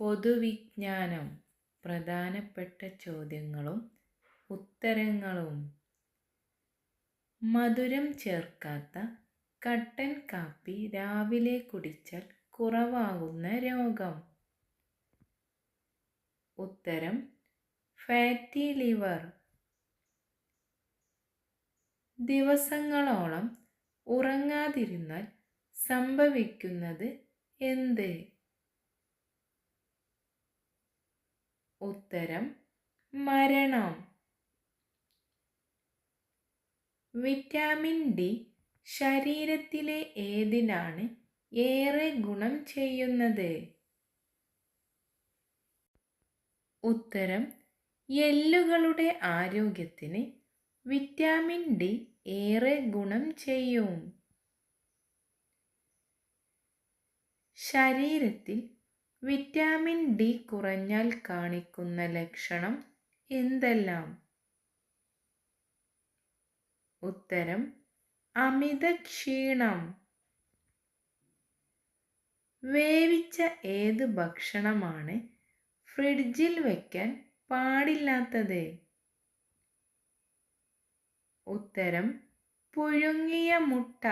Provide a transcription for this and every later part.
പൊതുവിജ്ഞാനം. പ്രധാനപ്പെട്ട ചോദ്യങ്ങളും ഉത്തരങ്ങളും. മധുരം ചേർക്കാത്ത കട്ടൻ കാപ്പി രാവിലെ കുടിച്ചാൽ കുറവാകുന്ന രോഗം. ഉത്തരം ഫാറ്റി ലിവർ. ദിവസങ്ങളോളം ഉറങ്ങാതിരുന്നാൽ സംഭവിക്കുന്നത് എന്ത്? ഉത്തരം മരണം. വിറ്റാമിൻ ഡി ശരീരത്തിലെ ഏതിനാണ് ഏറെ ഗുണം ചെയ്യുന്നത്? ഉത്തരം എല്ലുകളുടെ ആരോഗ്യത്തിന് വിറ്റാമിൻ ഡി ഏറെ ഗുണം ചെയ്യും. ശരീരത്തിൽ വിറ്റാമിൻ ഡി കുറഞ്ഞാൽ കാണിക്കുന്ന ലക്ഷണം എന്തെല്ലാം? ഉത്തരം അമിത ക്ഷീണം വേവിച്ച ഏത് ഭക്ഷണമാണ് ഫ്രിഡ്ജിൽ വയ്ക്കാൻ പാടില്ലാത്തത്? ഉത്തരം പുഴുങ്ങിയ മുട്ട.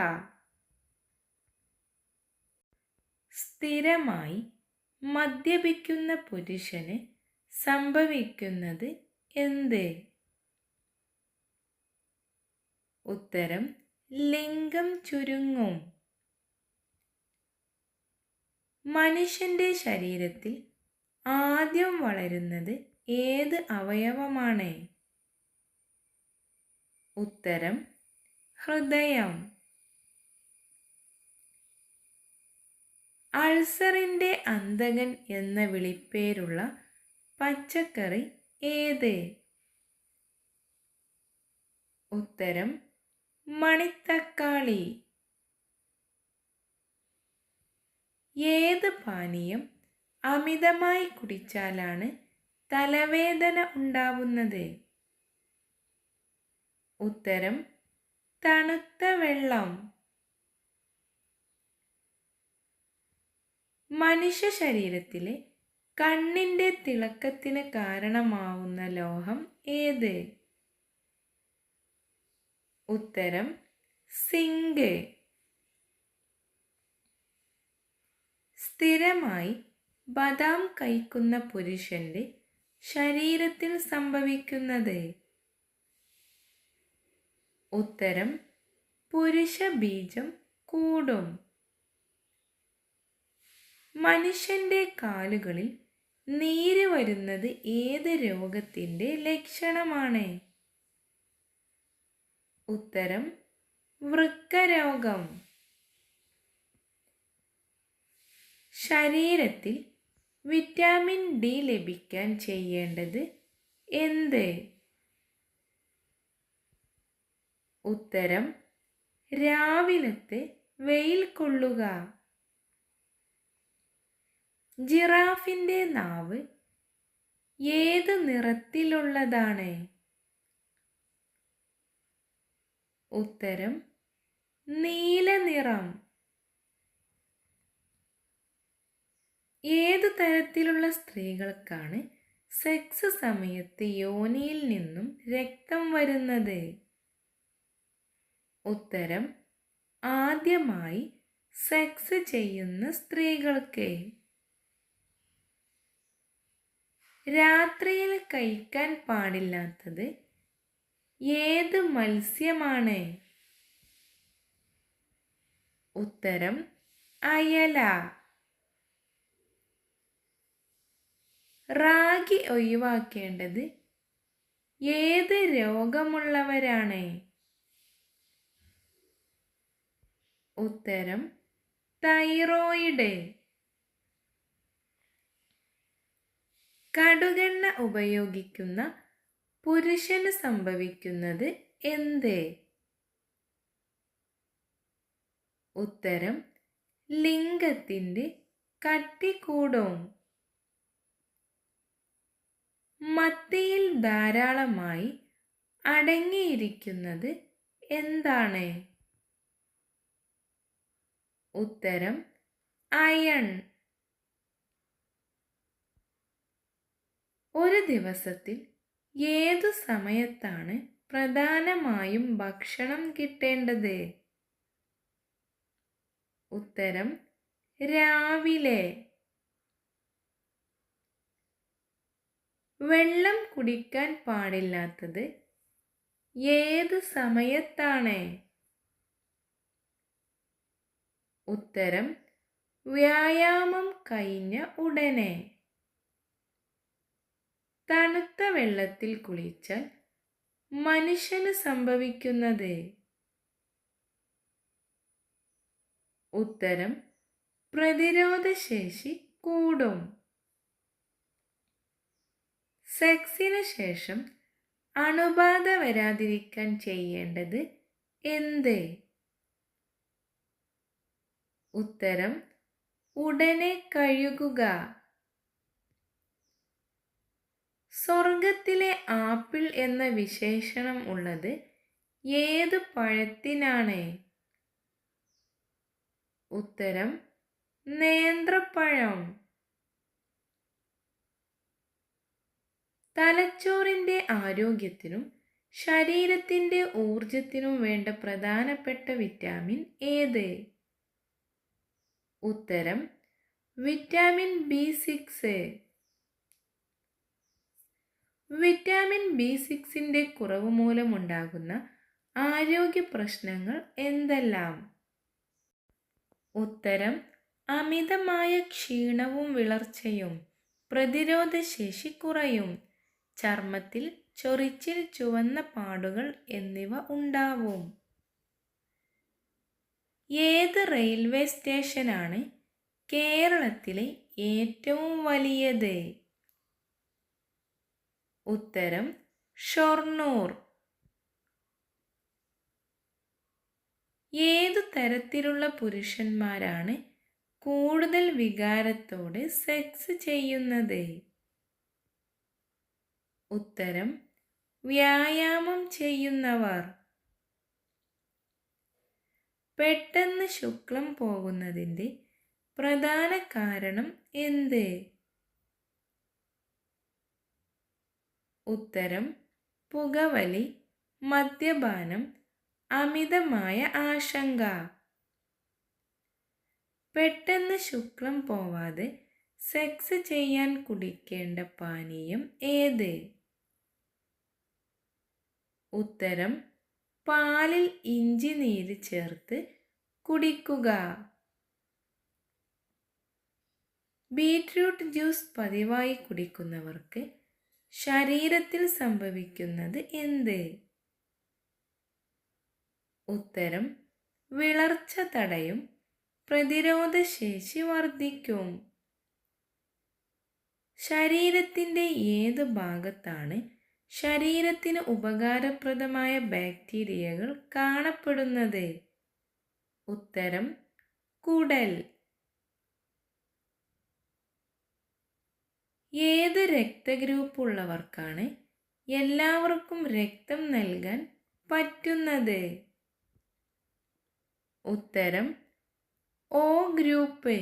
സ്ഥിരമായി മദ്യപിക്കുന്ന പുരുഷന് സംഭവിക്കുന്നത് എന്ത്? ഉത്തരം ലിംഗം ചുരുങ്ങും. മനുഷ്യന്റെ ശരീരത്തിൽ ആദ്യം വളരുന്നത് ഏത് അവയവമാണ്? ഉത്തരം ഹൃദയം. അൾസറിന്റെ അന്തകൻ എന്ന വിളിപ്പേരുള്ള പച്ചക്കറി ഏത്? ഉത്തരം മണിത്തക്കാളി. ഏത് പാനീയം അമിതമായി കുടിച്ചാലാണ് തലവേദന ഉണ്ടാവുന്നത്? ഉത്തരം തണുത്ത വെള്ളം. മനുഷ്യ ശരീരത്തിലെ കണ്ണിന്റെ തിളക്കത്തിന് കാരണമാവുന്ന ലോഹം ഏത്? ഉത്തരം സിങ്ക്. സ്ഥിരമായി ബദാം കഴിക്കുന്ന പുരുഷന്റെ ശരീരത്തിൽ സംഭവിക്കുന്നത്? ഉത്തരം പുരുഷ ബീജം കൂടും. മനുഷ്യന്റെ കാലുകളിൽ നീര് വരുന്നത് ഏത് രോഗത്തിന്റെ ലക്ഷണമാണ്? ഉത്തരം വൃക്കരോഗം. ശരീരത്തിൽ വിറ്റാമിൻ ഡി ലഭിക്കാൻ ചെയ്യേണ്ടത് എന്ത്? ഉത്തരം രാവിലത്തെ വെയിൽ കൊള്ളുക. ജിറാഫിന്റെ നാവ് ഏത് നിറത്തിലുള്ളതാണ്? ഉത്തരം നീല നിറം. ഏത് തരത്തിലുള്ള സ്ത്രീകൾക്കാണ് സെക്സ് സമയത്ത് യോനിയിൽ നിന്നും രക്തം വരുന്നത്? ഉത്തരം ആദ്യമായി സെക്സ് ചെയ്യുന്ന സ്ത്രീകൾക്ക്. രാത്രിയിൽ കഴിക്കാൻ പാടില്ലാത്തത് ഏത് മത്സ്യമാണ്? ഉത്തരം അയല. റാഗി ഒഴിവാക്കേണ്ടത് ഏത് രോഗമുള്ളവരാണ്? ഉത്തരം തൈറോയിഡ്. കടുകെണ്ണ ഉപയോഗിക്കുന്ന പുരുഷന് സംഭവിക്കുന്നത് എന്ത്? ഉത്തരം ലിംഗത്തിന്റെ കട്ടി കൂടും. മത്തിയിൽ ധാരാളമായി അടങ്ങിയിരിക്കുന്നത് എന്താണ്? ഉത്തരം അയൺ. ഒരു ദിവസത്തിൽ ഏതു സമയത്താണ് പ്രധാനമായും ഭക്ഷണം കിട്ടേണ്ടത്? ഉത്തരം രാവിലെ. വെള്ളം കുടിക്കാൻ പാടില്ലാത്തത് ഏത് സമയത്താണ്? ഉത്തരം വ്യായാമം കഴിഞ്ഞ ഉടനെ. തണുത്ത വെള്ളത്തിൽ കുളിച്ചാൽ മനുഷ്യന് സംഭവിക്കുന്നത് ഉത്തരം പ്രതിരോധശേഷി കൂടും. സെക്സിന് ശേഷം അണുബാധ വരാതിരിക്കാൻ ചെയ്യേണ്ടത് എന്ത്? ഉത്തരം ഉടനെ കഴുകുക. സ്വർഗത്തിലെ ആപ്പിൾ എന്ന വിശേഷണം ഉള്ളത് ഏത് പഴത്തിനാണ്? ഉത്തരം നേന്ത്രപ്പഴം. തലച്ചോറിന്റെ ആരോഗ്യത്തിനും ശരീരത്തിന്റെ ഊർജത്തിനും വേണ്ട പ്രധാനപ്പെട്ട വിറ്റാമിൻ ഏത്? ഉത്തരം vitamin B six. Vitamin B സിക്സിന്റെ കുറവ് മൂലമുണ്ടാകുന്ന ആരോഗ്യ പ്രശ്നങ്ങൾ എന്തെല്ലാം? ഉത്തരം അമിതമായ ക്ഷീണവും വിളർച്ചയും പ്രതിരോധശേഷി കുറയും. ചർമ്മത്തിൽ ചൊറിച്ചിൽ ചുവന്ന പാടുകൾ എന്നിവ ഉണ്ടാവും. ഏത് റെയിൽവേ സ്റ്റേഷനാണ് കേരളത്തിലെ ഏറ്റവും വലിയത്? ഉത്തരം ഷൊർണൂർ. ഏതു തരത്തിലുള്ള പുരുഷന്മാരാണ് കൂടുതൽ വികാരത്തോടെ സെക്സ് ചെയ്യുന്നത്? ഉത്തരം വ്യായാമം ചെയ്യുന്നവർ. പെട്ടെന്ന് ശുക്ലം പോകുന്നതിന്റെ പ്രധാന കാരണം എന്ത്? ഉത്തരം പുകവലി മദ്യപാനം അമിതമായ ആശങ്ക. പെട്ടെന്ന് ശുക്ലം പോവാതെ സെക്സ് ചെയ്യാൻ കുടിക്കേണ്ട പാനീയം ഏത്? ഉത്തരം പാലിൽ ഇഞ്ചി നീര് ചേർത്ത് കുടിക്കുക. ബീറ്റ്റൂട്ട് ജ്യൂസ് പതിവായി കുടിക്കുന്നവർക്ക് ശരീരത്തിൽ സംഭവിക്കുന്നത് എന്ത്? ഉത്തരം വിളർച്ച തടയും പ്രതിരോധശേഷി വർദ്ധിക്കും. ശരീരത്തിന്റെ ഏത് ഭാഗത്താണ് ശരീരത്തിന് ഉപകാരപ്രദമായ ബാക്ടീരിയകൾ കാണപ്പെടുന്നത്? ഉത്തരം കുടൽ. ഏത് രക്തഗ്രൂപ്പുള്ളവർക്കാണ് എല്ലാവർക്കും രക്തം നൽകാൻ പറ്റുന്നത്? ഉത്തരം ഓ ഗ്രൂപ്പ്